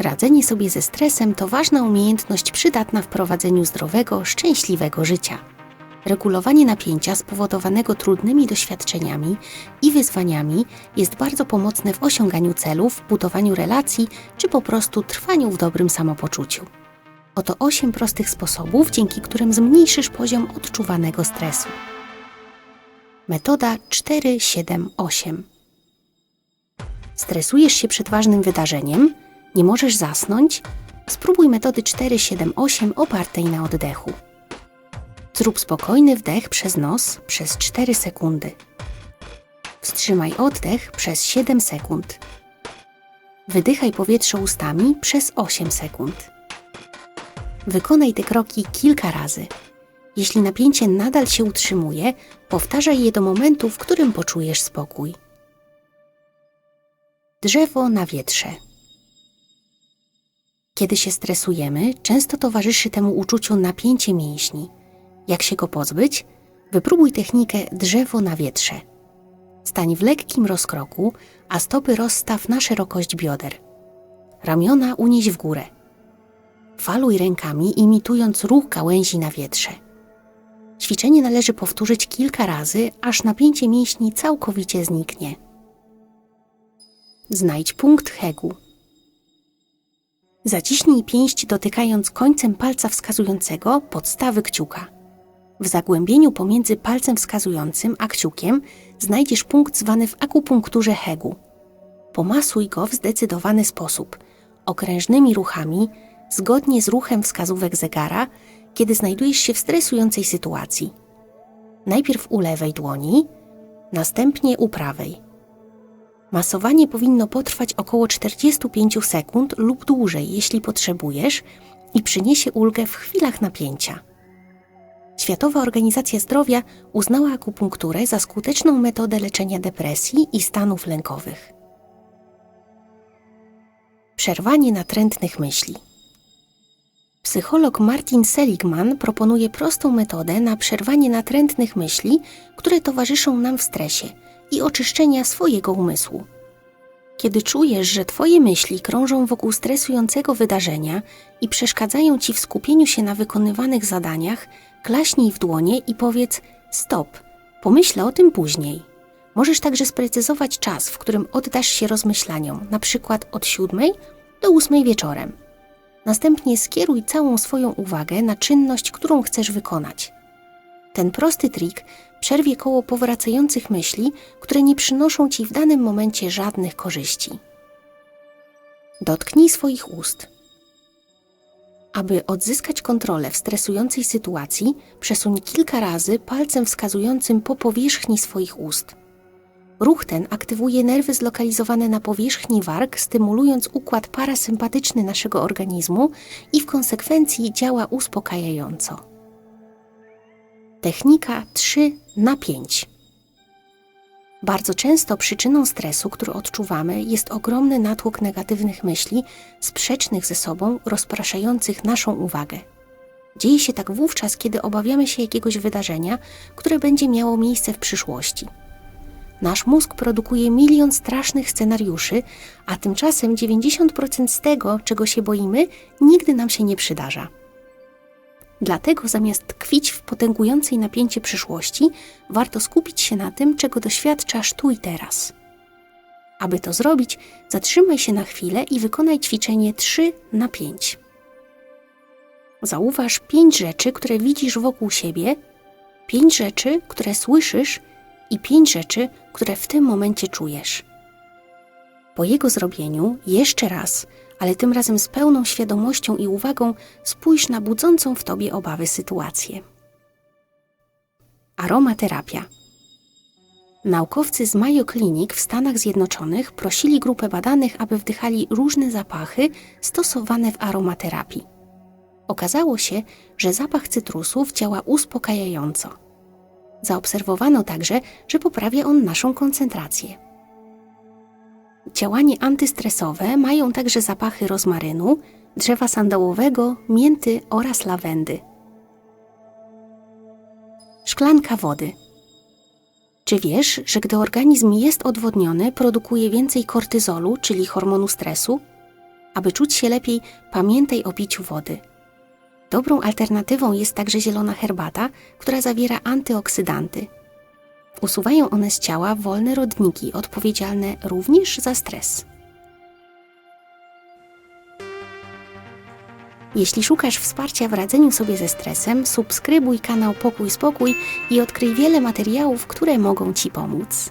Radzenie sobie ze stresem to ważna umiejętność przydatna w prowadzeniu zdrowego, szczęśliwego życia. Regulowanie napięcia spowodowanego trudnymi doświadczeniami i wyzwaniami jest bardzo pomocne w osiąganiu celów, budowaniu relacji czy po prostu trwaniu w dobrym samopoczuciu. Oto 8 prostych sposobów, dzięki którym zmniejszysz poziom odczuwanego stresu. Metoda 478. Stresujesz się przed ważnym wydarzeniem? Nie możesz zasnąć? Spróbuj metody 478 opartej na oddechu. Zrób spokojny wdech przez nos przez 4 sekundy. Wstrzymaj oddech przez 7 sekund. Wydychaj powietrze ustami przez 8 sekund. Wykonaj te kroki kilka razy. Jeśli napięcie nadal się utrzymuje, powtarzaj je do momentu, w którym poczujesz spokój. Drzewo na wietrze. Kiedy się stresujemy, często towarzyszy temu uczuciu napięcie mięśni. Jak się go pozbyć? Wypróbuj technikę drzewo na wietrze. Stań w lekkim rozkroku, a stopy rozstaw na szerokość bioder. Ramiona unieś w górę. Faluj rękami, imitując ruch gałęzi na wietrze. Ćwiczenie należy powtórzyć kilka razy, aż napięcie mięśni całkowicie zniknie. Znajdź punkt hegu. Zaciśnij pięść dotykając końcem palca wskazującego podstawy kciuka. W zagłębieniu pomiędzy palcem wskazującym a kciukiem znajdziesz punkt zwany w akupunkturze hegu. Pomasuj go w zdecydowany sposób, okrężnymi ruchami, zgodnie z ruchem wskazówek zegara, kiedy znajdujesz się w stresującej sytuacji. Najpierw u lewej dłoni, następnie u prawej. Masowanie powinno potrwać około 45 sekund lub dłużej, jeśli potrzebujesz, i przyniesie ulgę w chwilach napięcia. Światowa Organizacja Zdrowia uznała akupunkturę za skuteczną metodę leczenia depresji i stanów lękowych. Przerwanie natrętnych myśli. Psycholog Martin Seligman proponuje prostą metodę na przerwanie natrętnych myśli, które towarzyszą nam w stresie i oczyszczenia swojego umysłu. Kiedy czujesz, że Twoje myśli krążą wokół stresującego wydarzenia i przeszkadzają Ci w skupieniu się na wykonywanych zadaniach, klaśnij w dłonie i powiedz: Stop, pomyślę o tym później. Możesz także sprecyzować czas, w którym oddasz się rozmyślaniom, na przykład od siódmej do ósmej wieczorem. Następnie skieruj całą swoją uwagę na czynność, którą chcesz wykonać. Ten prosty trik przerwie koło powracających myśli, które nie przynoszą ci w danym momencie żadnych korzyści. Dotknij swoich ust. Aby odzyskać kontrolę w stresującej sytuacji, przesuń kilka razy palcem wskazującym po powierzchni swoich ust. Ruch ten aktywuje nerwy zlokalizowane na powierzchni warg, stymulując układ parasympatyczny naszego organizmu i w konsekwencji działa uspokajająco. Technika 3 na 5. Bardzo często przyczyną stresu, który odczuwamy, jest ogromny natłok negatywnych myśli, sprzecznych ze sobą, rozpraszających naszą uwagę. Dzieje się tak wówczas, kiedy obawiamy się jakiegoś wydarzenia, które będzie miało miejsce w przyszłości. Nasz mózg produkuje milion strasznych scenariuszy, a tymczasem 90% z tego, czego się boimy, nigdy nam się nie przydarza. Dlatego zamiast tkwić w potęgującej napięcie przyszłości, warto skupić się na tym, czego doświadczasz tu i teraz. Aby to zrobić, zatrzymaj się na chwilę i wykonaj ćwiczenie 3 na 5. Zauważ pięć rzeczy, które widzisz wokół siebie, pięć rzeczy, które słyszysz i pięć rzeczy, które w tym momencie czujesz. Po jego zrobieniu, jeszcze raz, ale tym razem z pełną świadomością i uwagą, spójrz na budzącą w tobie obawy sytuację. Aromaterapia. Naukowcy z Mayo Clinic w Stanach Zjednoczonych prosili grupę badanych, aby wdychali różne zapachy stosowane w aromaterapii. Okazało się, że zapach cytrusów działa uspokajająco. Zaobserwowano także, że poprawia on naszą koncentrację. Działanie antystresowe mają także zapachy rozmarynu, drzewa sandałowego, mięty oraz lawendy. Szklanka wody. Czy wiesz, że gdy organizm jest odwodniony, produkuje więcej kortyzolu, czyli hormonu stresu? Aby czuć się lepiej, pamiętaj o piciu wody. Dobrą alternatywą jest także zielona herbata, która zawiera antyoksydanty. Usuwają one z ciała wolne rodniki odpowiedzialne również za stres. Jeśli szukasz wsparcia w radzeniu sobie ze stresem, subskrybuj kanał Pokój Spokój i odkryj wiele materiałów, które mogą Ci pomóc.